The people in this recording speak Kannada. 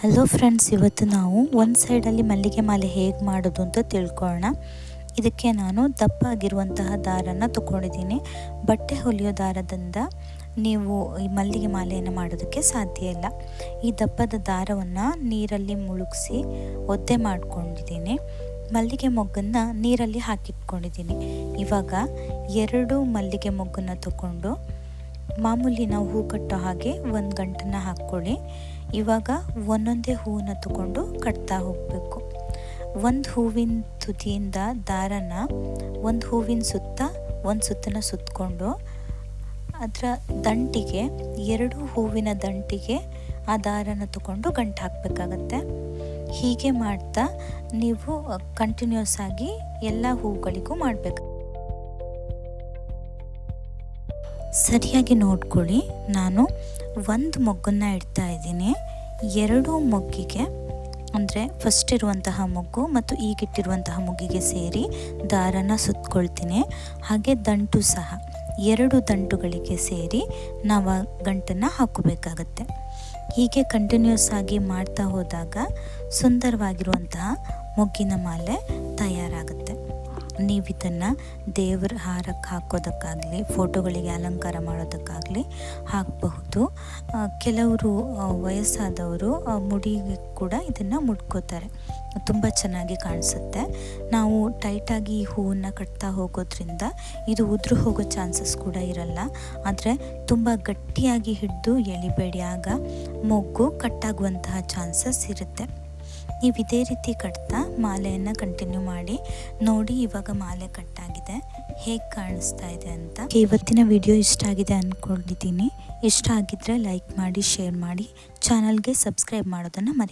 ಹಲೋ ಫ್ರೆಂಡ್ಸ್ ಇವತ್ತು ನಾವು ಒಂದು ಸೈಡಲ್ಲಿ ಮಲ್ಲಿಗೆ ಮಾಲೆ ಹೇಗೆ ಮಾಡೋದು ಅಂತ ತಿಳ್ಕೊಳ್ಳೋಣ ಇದಕ್ಕೆ ನಾನು ದಪ್ಪ ಆಗಿರುವಂತಹ ದಾರನ ತಗೊಂಡಿದ್ದೀನಿ ಬಟ್ಟೆ ಹೊಲಿಯೋ ದಾರದಿಂದ ನೀವು ಈ ಮಲ್ಲಿಗೆ ಮಾಲೆಯನ್ನು ಮಾಡೋದಕ್ಕೆ ಸಾಧ್ಯ ಇಲ್ಲ. ಈ ದಪ್ಪದ ದಾರವನ್ನು ನೀರಲ್ಲಿ ಮುಳುಗಿಸಿ ಒದ್ದೆ ಮಾಡಿಕೊಂಡಿದ್ದೀನಿ. ಮಲ್ಲಿಗೆ ಮೊಗ್ಗನ್ನು ನೀರಲ್ಲಿ ಹಾಕಿಟ್ಕೊಂಡಿದ್ದೀನಿ. ಇವಾಗ ಎರಡು ಮಲ್ಲಿಗೆ ಮೊಗ್ಗನ್ನು ತಗೊಂಡು ಮಾಮೂಲಿ ನಾವು ಹೂ ಕಟ್ಟೋ ಹಾಗೆ ಒಂದು ಗಂಟನ್ನ ಹಾಕ್ಕೊಳ್ಳಿ. ಇವಾಗ ಒಂದೊಂದೇ ಹೂವನ್ನು ತಗೊಂಡು ಕಟ್ತಾ ಹೋಗಬೇಕು. ಒಂದು ಹೂವಿನ ತುದಿಯಿಂದ ದಾರನ ಒಂದು ಹೂವಿನ ಸುತ್ತ ಒಂದು ಸುತ್ತನ ಸುತ್ತಕೊಂಡು ಅದರ ದಂಟಿಗೆ ಎರಡು ಹೂವಿನ ದಂಟಿಗೆ ಆ ದಾರನ ತಗೊಂಡು ಗಂಟು ಹಾಕಬೇಕಾಗತ್ತೆ. ಹೀಗೆ ಮಾಡ್ತಾ ನೀವು ಕಂಟಿನ್ಯೂಸ್ ಆಗಿ ಎಲ್ಲ ಹೂಗಳಿಗೂ ಮಾಡಬೇಕು. ಸರಿಯಾಗಿ ನೋಡ್ಕೊಳ್ಳಿ. ನಾನು ಒಂದು ಮೊಗ್ಗನ್ನು ಇಡ್ತಾ ಇದ್ದೀನಿ. ಎರಡು ಮೊಗ್ಗಿಗೆ, ಅಂದರೆ ಫಸ್ಟ್ ಇರುವಂತಹ ಮೊಗ್ಗು ಮತ್ತು ಈಗಿಟ್ಟಿರುವಂತಹ ಮೊಗ್ಗಿಗೆ ಸೇರಿ ದಾರನ ಸುತ್ತಕೊಳ್ತೀನಿ ಹಾಗೆ ದಂಟು ಸಹ, ಎರಡು ದಂಟುಗಳಿಗೆ ಸೇರಿ ನಾವು ಗಂಟನ್ನು ಹಾಕಬೇಕಾಗತ್ತೆ. ಹೀಗೆ ಕಂಟಿನ್ಯೂಸ್ ಆಗಿ ಮಾಡ್ತಾ ಹೋದಾಗ ಸುಂದರವಾಗಿರುವಂತಹ ಮೊಗ್ಗಿನ ಮಾಲೆ ನೀವು ಇದನ್ನು ದೇವರ ಹಾರಕ್ಕೆ ಹಾಕೋದಕ್ಕಾಗಲಿ, ಫೋಟೋಗಳಿಗೆ ಅಲಂಕಾರ ಮಾಡೋದಕ್ಕಾಗಲಿ ಹಾಕಬಹುದು. ಕೆಲವರು ವಯಸ್ಸಾದವರು ಮುಡಿಗೆ ಕೂಡ ಇದನ್ನು ಮುಟ್ಕೋತಾರೆ ತುಂಬ ಚೆನ್ನಾಗಿ ಕಾಣಿಸುತ್ತೆ. ನಾವು ಟೈಟಾಗಿ ಈ ಹೂವನ್ನು ಕಟ್ತಾ ಹೋಗೋದ್ರಿಂದ ಇದು ಉದುರು ಹೋಗೋ ಚಾನ್ಸಸ್ ಕೂಡ ಇರಲ್ಲ. ಆದರೆ ತುಂಬ ಗಟ್ಟಿಯಾಗಿ ಹಿಡಿದು ಎಳಿಬೇಡಿ. ಆಗ ಮೊಗ್ಗು ಕಟ್ಟಾಗುವಂತಹ ಚಾನ್ಸಸ್ ಇರುತ್ತೆ. ನೀವು ಇದೇ ರೀತಿ ಕಟ್ತಾ ಮಾಲೆಯನ್ನು ಕಂಟಿನ್ಯೂ ಮಾಡಿ, ನೋಡಿ ಇವಾಗ ಮಾಲೆ ಕಟ್ಟಾಗಿದೆ. ಹೇಗೆ ಕಾಣಿಸ್ತಾ ಇದೆ ಅಂತ. ಇವತ್ತಿನ ವಿಡಿಯೋ ಇಷ್ಟ ಆಗಿದೆ ಅಂದ್ಕೊಂಡಿದ್ದೀನಿ ಇಷ್ಟ ಆಗಿದ್ರೆ ಲೈಕ್ ಮಾಡಿ ಶೇರ್ ಮಾಡಿ. ಚಾನಲ್ಗೆ ಸಬ್ಸ್ಕ್ರೈಬ್ ಮಾಡೋದನ್ನು ಮರಿ